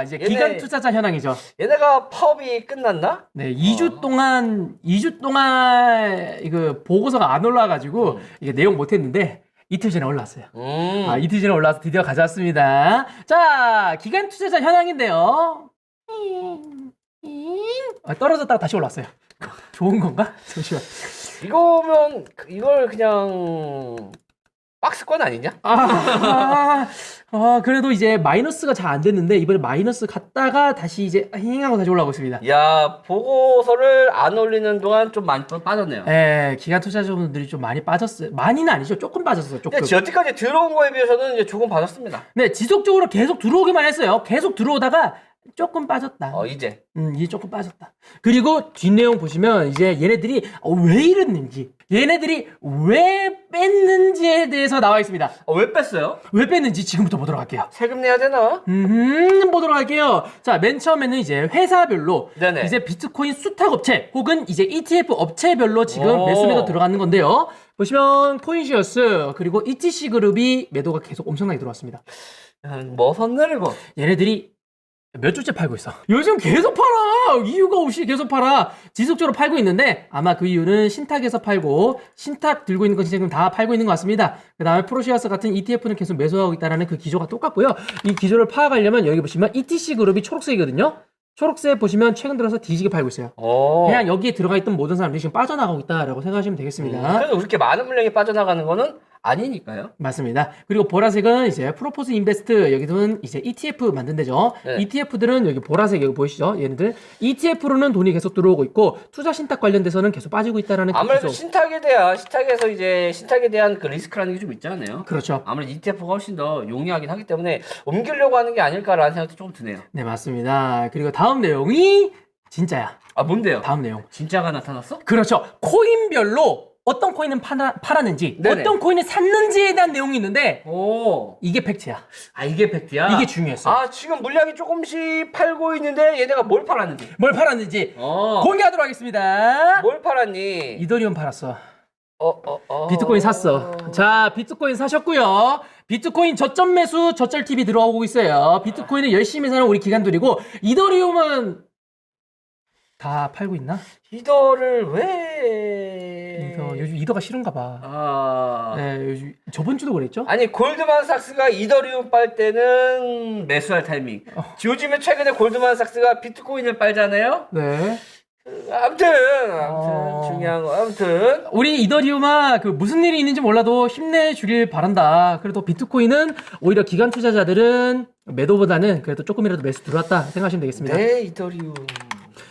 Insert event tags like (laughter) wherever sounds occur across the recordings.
아, 이제 얘네- 기간 투자자 현황이죠. 얘네가 파업이 끝났나? 네, 2주 어. 동안 2주 동안 이거 보고서가 안 올라와가지고 음. 이게 내용 못했는데 이틀 전에 올라왔어요. 음. 아, 이틀 전에 올라와서 드디어 가져왔습니다. 자, 기간 투자자 현황인데요. 아, 떨어졌다가 다시 올라왔어요. (laughs) 좋은 건가? 잠시만. 이거면 그- 이걸 그냥 박스권 아니냐? 아, 아, 아, 그래도 이제 마이너스가 잘 안 됐는데 이번에 마이너스 갔다가 다시 이제 힝하고 다시 올라오고 있습니다. 야 보고서를 안 올리는 동안 좀 많이 또 빠졌네요. 예, 기간 투자자분들이 좀 많이 빠졌어요. 많이는 아니죠. 조금 빠졌어요. 조금. 근데 여태까지 들어온 거에 비해서는 이제 조금 받았습니다. 네, 지속적으로 계속 들어오기만 했어요. 계속 들어오다가 조금 빠졌다. 어 이제 음, 이게 조금 빠졌다. 그리고 뒷내용 보시면 이제 얘네들이 어, 왜 이랬는지, 얘네들이 왜 뺐는지에 대해서 나와 있습니다. 어, 왜 뺐어요? 왜 뺐는지 지금부터 보도록 할게요. 세금 내야 되나? 음, 보도록 할게요. 자, 맨 처음에는 이제 회사별로 네네. 이제 비트코인 수탁 업체 혹은 이제 ETF 업체별로 지금 오. 매수 매도 들어가는 건데요. 보시면 코인시어스 그리고 ETC 그룹이 매도가 계속 엄청나게 들어왔습니다. 음, 뭐 선늘고 얘네들이 몇 주째 팔고 있어. (laughs) 요즘 계속 팔아. 이유가 없이 계속 팔아. 지속적으로 팔고 있는데 아마 그 이유는 신탁에서 팔고 신탁 들고 있는 건 지금 다 팔고 있는 것 같습니다. 그 다음에 프로시아스 같은 ETF는 계속 매수하고 있다는 그 기조가 똑같고요. 이 기조를 파악하려면 여기 보시면 ETC 그룹이 초록색이거든요. 초록색 보시면 최근 들어서 뒤지게 팔고 있어요. 어. 그냥 여기에 들어가 있던 모든 사람들이 지금 빠져나가고 있다라고 생각하시면 되겠습니다. 그래도 그렇게 많은 물량이 빠져나가는 거는 아니니까요. 맞습니다. 그리고 보라색은 이제 프로포즈 인베스트 여기는 이제 ETF 만든 데죠. 네. ETF들은 여기 보라색 여기 보이시죠? 얘네들 ETF로는 돈이 계속 들어오고 있고 투자 신탁 관련돼서는 계속 빠지고 있다라는 그 아무래도 기조. 신탁에 대한 신탁에서 이제 신탁에 대한 그 리스크라는 게 좀 있잖아요. 그렇죠. 아무래도 ETF가 훨씬 더 용이하긴 하기 때문에 옮기려고 하는 게 아닐까라는 생각도 좀 드네요. 네 맞습니다. 그리고 다음 내용이 진짜야. 아 뭔데요? 다음 내용. 진짜가 나타났어? 그렇죠. 코인별로 어떤 코인은 팔아, 팔았는지 네네. 어떤 코인을 샀는지에 대한 내용이 있는데 오. 이게 팩트야. 아 이게 팩트야? 이게 중요했어. 아 지금 물량이 조금씩 팔고 있는데 얘네가 뭘 팔았는지. 뭘 팔았는지 어. 공개하도록 하겠습니다. 뭘 팔았니? 이더리움 팔았어. 어, 어, 어. 비트코인 샀어. 자, 비트코인 사셨고요. 비트코인 저점 매수 저절 TV 들어오고 있어요. 비트코인을 열심히 사는 우리 기관들이고 이더리움은 다 팔고 있나? 이더를 왜? 요즘 이더가 싫은가 봐. 아. 네, 요즘 저번 주도 그랬죠? 아니 골드만삭스가 이더리움 빨 때는 매수할 타이밍. 어. 요즘에 최근에 골드만삭스가 비트코인을 빨잖아요. 네. 아무튼 아무튼 어. 중요한 거 아무튼 우리 이더리움아 그 무슨 일이 있는지 몰라도 힘내주길 바란다. 그래도 비트코인은 오히려 기관 투자자들은 매도보다는 그래도 조금이라도 매수 들어왔다 생각하시면 되겠습니다. 네 이더리움.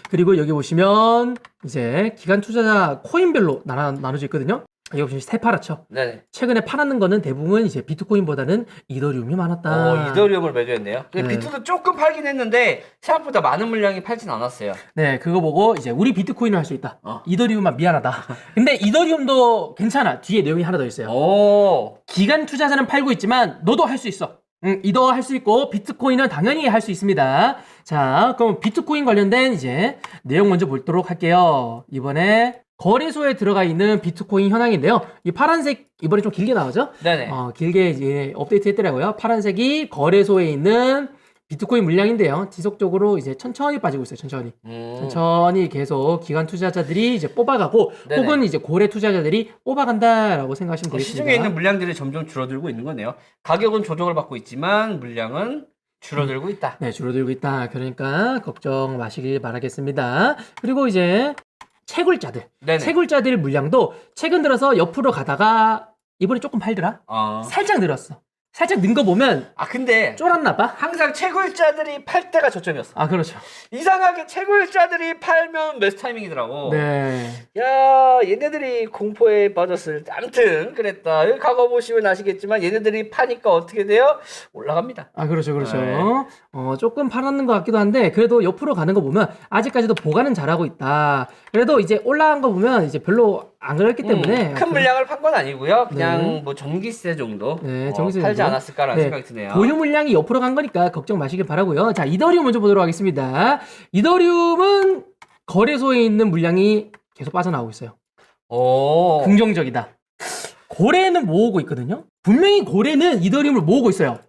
그리고 여기 보시면 이제 기간 투자자 코인별로 나눠, 나눠져 있거든요. 여기 보시면 세파랗죠. 네네. 최근에 팔았는 거는 대부분 이제 비트코인보다는 이더리움이 많았다. 어 이더리움을 매도했네요. 근데 네. 비트도 조금 팔긴 했는데 생각보다 많은 물량이 팔진 않았어요. 네, 그거 보고 이제 우리 비트코인을 할 수 있다. 어. 이더리움만 미안하다. (laughs) 근데 이더리움도 괜찮아. 뒤에 내용이 하나 더 있어요. 오. 기간 투자자는 팔고 있지만 너도 할 수 있어. 응, 이더 할 수 있고 비트코인은 당연히 할 수 있습니다. 자, 그럼 비트코인 관련된 이제 내용 먼저 보도록 할게요. 이번에 거래소에 들어가 있는 비트코인 현황인데요. 이 파란색 이번에 좀 길게 나오죠? 네네. 어, 길게 이제 업데이트 했더라고요. 파란색이 거래소에 있는 비트코인 물량인데요. 지속적으로 이제 천천히 빠지고 있어요. 천천히. 음. 천천히 계속 기관 투자자들이 이제 뽑아가고 네네. 혹은 이제 고래 투자자들이 뽑아간다라고 생각하시면 그 되겠습니다. 시중에 있는 물량들이 점점 줄어들고 있는 거네요. 가격은 조정을 받고 있지만 물량은 줄어들고 있다. 네, 줄어들고 있다. 그러니까 걱정 마시길 바라겠습니다. 그리고 이제 채굴자들. 네네. 채굴자들 물량도 최근 들어서 옆으로 가다가 이번에 조금 팔더라? 어. 살짝 늘었어. 살짝 는 거 보면 아 근데 쫄았나 봐? 항상 채굴자들이 팔 때가 저점이었어. 아, 그렇죠. 이상하게 채굴자들이 팔면 매수 타이밍이더라고. 네. 야 얘네들이 공포에 빠졌을 때 아무튼 그랬다. 여기 과거 보시면 아시겠지만 얘네들이 파니까 어떻게 돼요? 올라갑니다. 아, 그렇죠, 그렇죠. 네. 어, 조금 팔았는 것 같기도 한데, 그래도 옆으로 가는 거 보면, 아직까지도 보관은 잘하고 있다. 그래도 이제 올라간 거 보면, 이제 별로 안 그랬기 때문에. 음, 큰 물량을 판 건 아니고요. 그냥 네. 뭐 전기세 정도 네, 어, 전기세 팔지 정도? 않았을까라는 네, 생각이 드네요. 보유 물량이 옆으로 간 거니까 걱정 마시길 바라고요. 자, 이더리움 먼저 보도록 하겠습니다. 이더리움은 거래소에 있는 물량이 계속 빠져나오고 있어요. 오. 긍정적이다. 고래는 모으고 있거든요. 분명히 고래는 이더리움을 모으고 있어요.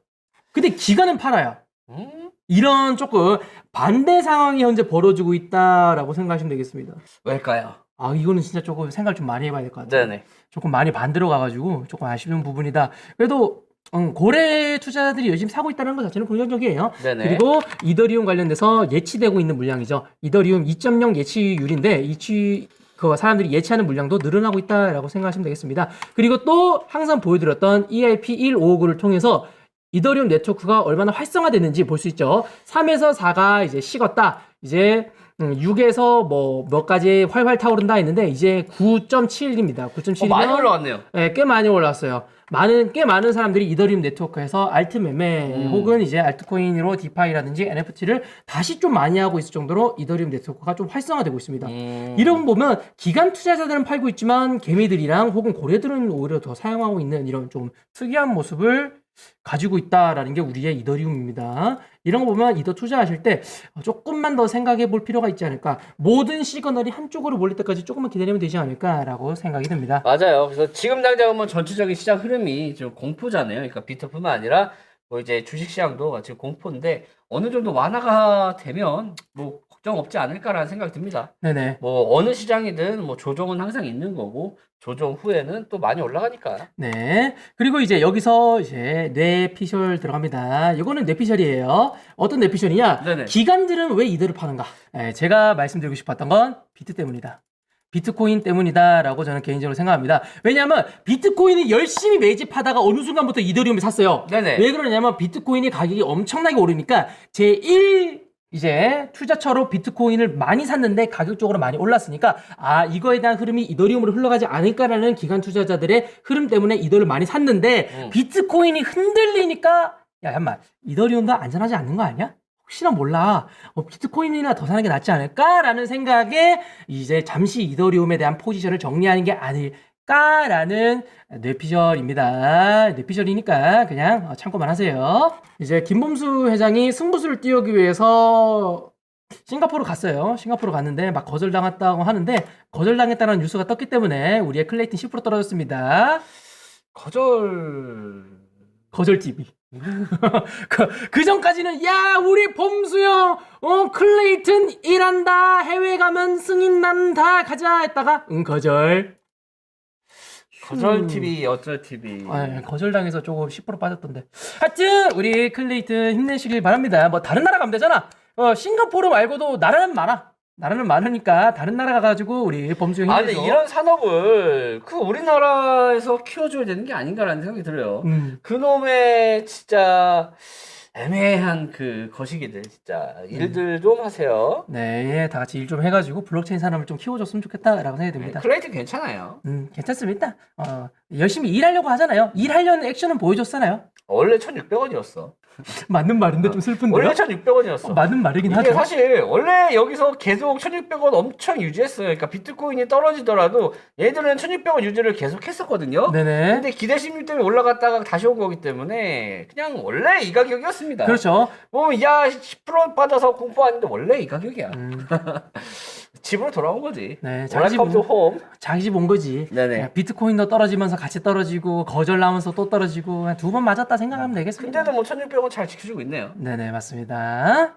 근데 기간은 팔아요. 음? 이런 조금 반대 상황이 현재 벌어지고 있다라고 생각하시면 되겠습니다. 왜일까요? 아 이거는 진짜 조금 생각 좀 많이 해봐야 될 것 같아요. 네네. 조금 많이 반대로 가가지고 조금 아쉬운 부분이다. 그래도 음, 고래 투자자들이 요즘 사고 있다는 것 자체는 긍정적이에요. 네네. 그리고 이더리움 관련돼서 예치되고 있는 물량이죠. 이더리움 2.0 예치율인데 이치 그 사람들이 예치하는 물량도 늘어나고 있다라고 생각하시면 되겠습니다. 그리고 또 항상 보여드렸던 EIP 159를 통해서 이더리움 네트워크가 얼마나 활성화됐는지 볼 수 있죠. 3에서 4가 이제 식었다. 이제 6에서 뭐 몇 가지 활활 타오른다 했는데 이제 9.7입니다. 어, 9.7이면 많이 올라왔네요. 네, 꽤 많이 올랐어요. 많은 꽤 많은 사람들이 이더리움 네트워크에서 알트 매매 음. 혹은 이제 알트코인으로 디파이라든지 NFT를 다시 좀 많이 하고 있을 정도로 이더리움 네트워크가 좀 활성화되고 있습니다. 음. 이런 거 보면 기관 투자자들은 팔고 있지만 개미들이랑 혹은 고래들은 오히려 더 사용하고 있는 이런 좀 특이한 모습을 가지고 있다라는 게 우리의 이더리움입니다. 이런 거 보면 이더 투자하실 때 조금만 더 생각해 볼 필요가 있지 않을까. 모든 시그널이 한쪽으로 몰릴 때까지 조금만 기다리면 되지 않을까라고 생각이 듭니다. 맞아요. 그래서 지금 당장 뭐 전체적인 시장 흐름이 지금 공포잖아요. 그러니까 비트뿐만 아니라 뭐 이제 주식 시장도 지금 공포인데 어느 정도 완화가 되면 뭐 걱정 없지 않을까라는 생각이 듭니다. 네네. 뭐 어느 시장이든 뭐 조정은 항상 있는 거고 조정 후에는 또 많이 올라가니까. 네. 그리고 이제 여기서 이제 뇌피셜 들어갑니다. 이거는 뇌피셜이에요. 어떤 뇌피셜이냐? 네네. 기관들은 왜 이대로 파는가? 네, 제가 말씀드리고 싶었던 건 비트 때문이다. 비트코인 때문이다라고 저는 개인적으로 생각합니다. 왜냐하면 비트코인을 열심히 매집하다가 어느 순간부터 이더리움을 샀어요. 네네. 왜 그러냐면 비트코인의 가격이 엄청나게 오르니까 제1 이제 투자처로 비트코인을 많이 샀는데 가격적으로 많이 올랐으니까 아 이거에 대한 흐름이 이더리움으로 흘러가지 않을까라는 기관 투자자들의 흐름 때문에 이더를 많이 샀는데 음. 비트코인이 흔들리니까 야 잠만 이더리움도 안전하지 않는 거 아니야? 혹시나 몰라 어, 비트코인이나 더 사는 게 낫지 않을까라는 생각에 이제 잠시 이더리움에 대한 포지션을 정리하는 게 아닐까라는 뇌피셜입니다. 뇌피셜이니까 그냥 어, 참고만 하세요. 이제 김범수 회장이 승부수를 띄우기 위해서 싱가포르 갔어요. 싱가포르 갔는데 막 거절당했다고 하는데 거절당했다는 뉴스가 떴기 때문에 우리의 클레이튼 10% 떨어졌습니다. 거절. 거절 TV. 그, 그 전까지는 야 우리 범수형 어 클레이튼 일한다 해외 가면 승인 난다 가자 했다가 응 거절. 거절 음. TV 어쩔 TV. 아, 거절당해서 조금 10% 빠졌던데. 하여튼 우리 클레이튼 힘내시길 바랍니다. 뭐 다른 나라 가면 되잖아. 어, 싱가포르 말고도 나라는 많아. 나라는 많으니까 다른 나라 가가지고 우리 범수 아 형이 근데 이런 산업을 그 우리나라에서 키워줘야 되는 게 아닌가라는 생각이 들어요. 음, 그놈의 진짜 애매한 그 거시기들 진짜 일들 좀 하세요. 네, 다 같이 일 좀 해가지고 블록체인 산업을 좀 키워줬으면 좋겠다라고 생각이 듭니다. 클레이트 괜찮아요. 음, 괜찮습니다. 어, 열심히 일하려고 하잖아요. 일하려는 액션은 보여줬잖아요. 원래 1,600원이었어. (laughs) 맞는 말인데 좀 슬픈데요. 원래 1,600원이었어. 어, 맞는 말이긴 이게 하죠. 사실 원래 여기서 계속 1,600원 엄청 유지했어요. 그러니까 비트코인이 떨어지더라도 얘들은 1,600원 유지를 계속 했었거든요. 네네. 근데 기대 심리 때문에 올라갔다가 다시 온 거기 때문에 그냥 원래 이 가격이었습니다. 그렇죠. 뭐야10% 빠져서 공포 아닌데 원래 이 가격이야. 음, (laughs) 집으로 돌아온 거지. 네, 자기 집 home. 자기 집 온 거지. 네네. 야, 비트코인도 떨어지면서 같이 떨어지고 거절 나면서 또 떨어지고 두 번 맞았다 생각하면 되겠습니다. 근데도 뭐 1,600원 잘 지켜주고 있네요. 네네 맞습니다.